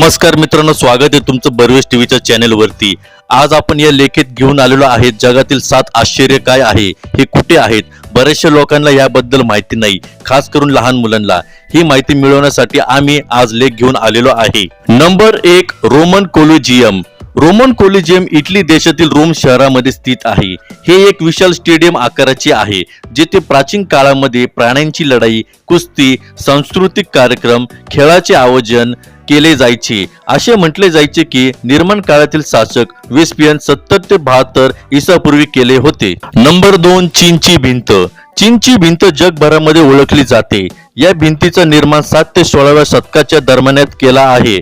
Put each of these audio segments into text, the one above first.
नमस्कार मित्रांनो स्वागत आहे तुमचं बर्वेश टीव्हीच्या चॅनेलवरती. आज आपण या लेखेत घेऊन आलेलो आहे जगातील सात आश्चर्य काय आहे हे कुठे आहेत? बऱ्याचशा लोकांना याबद्दल माहिती नाही खास करून लहान मुलांना. ही माहिती मिळवण्यासाठी आम्ही आज लेख घेऊन आलेलो आहे. नंबर एक Roman Colosseum. Roman Colosseum Italy देशातील रोम शहरामध्ये स्थित आहे. हे एक विशाल स्टेडियम आकाराचे आहे जेथे प्राचीन काळामध्ये प्राण्यांची लढाई कुस्ती सांस्कृतिक कार्यक्रम खेळाचे आयोजन केले जायचे. असे म्हटले जायचे की निर्माण काळातील शासक वेस्पियन सत्तर ते बहात्तर ईसापूर्वी केले होते. नंबर दोन चीनची भिंत. चीनची भिंत जगभरामध्ये ओळखली जाते. या भिंतीचं निर्माण सात ते सोळाव्या शतकाच्या दरम्यानात केला आहे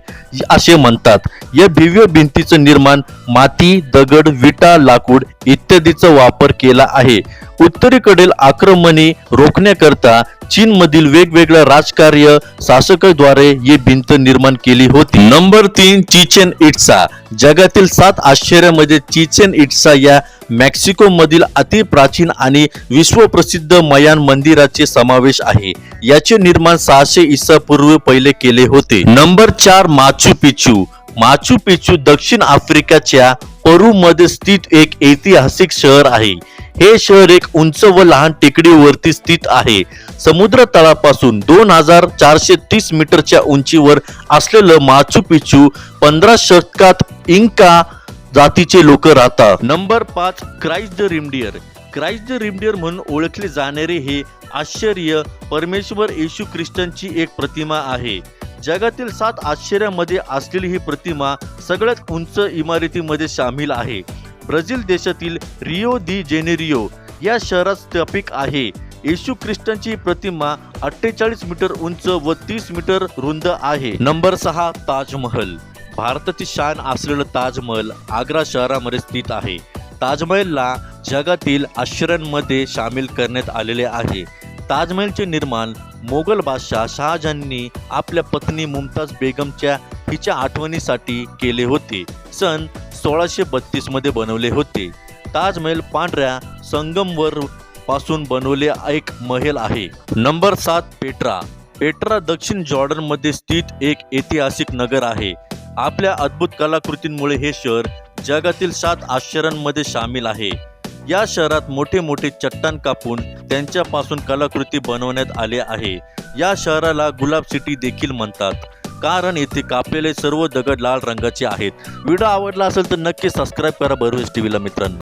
असे म्हणतात. या भव्य भिंतीचं निर्माण माती दगड विटा लाकूड इत्यादीचा वापर केला आहे. उत्तरेकडील आक्रमणे रोखण्याकरता चीन मधील वेगवेगळ्या राजकार्य शासकाद्वारे ही भिंत निर्माण केली होती. नंबर तीन चिचेन इट्सा. जगातील सात आश्चर्यामध्ये चिचेन इट्सा या मेक्सिको मधील अति प्राचीन आणि विश्वप्रसिद्ध मयान मंदिराचे समावेश आहे. याचे निर्माण सहाशे इसा पूर्वी पहिले केले होते. नंबर चार माचू पिचू. माचू पिचू दक्षिण आफ्रिकाच्या परू मध्ये स्थित एक ऐतिहासिक शहर आहे. हे शहर एक उंच व लहान टेकडीवरती स्थित आहे. समुद्र तळापासून दोन हजार चारशे तीस मीटरच्या उंचीवर असलेलं माचू पिचू पंधरा शतकात इंका जातीचे लोक राहतात. नंबर पाच Christ the Redeemer. Christ the Redeemer म्हणून ओळखले जाणारे हे आश्चर्य परमेश्वर येशू ख्रिस्तांची एक प्रतिमा आहे. जगातील सात आश्चर्यामध्ये असलेली ही प्रतिमा सगळ्यात उंच इमारतीमध्ये सामील आहे. ब्राझील देशातील रिओ दी जेनेरिओ या शहरात स्थापित आहे. येशू ख्रिस्तांची प्रतिमा अठ्ठेचाळीस मीटर उंच व तीस मीटर रुंद आहे. नंबर सहा ताजमहल. भारताची शान असलेलं ताजमहल आग्रा शहरामध्ये स्थित आहे. ताजमहलला जगातील आश्चर्यांमध्ये सामील करण्यात आलेले आहे. ताजमहलचे निर्माण मोगल बादशाह शहाजहांनी आपल्या पत्नी मुमताज बेगमच्या हिच्या आठवणीसाठी केले होते. सन सोळाशे बत्तीसमध्ये बनवले होते. ताजमहल पांढऱ्या संगमवर पासून बनवले एक महल आहे. नंबर सात पेट्रा. पेट्रा दक्षिण जॉर्डनमध्ये स्थित एक ऐतिहासिक नगर आहे. आपल्या अद्भुत कलाकृतींमुळे हे शहर जगातील सात आश्चर्यांमध्ये सामील आहे. या शहरात मोठे मोठे चट्टान कापून त्यांच्यापासून कलाकृती बनवण्यात आले आहे. या शहराला गुलाब सिटी देखील म्हणतात. कारण येथे कापलेले सर्व दगड लाल रंगाचे आहेत. व्हिडिओ आवडला असेल तर नक्की सबस्क्राईब करा. बरोबर टीव्हीला मित्रांनो.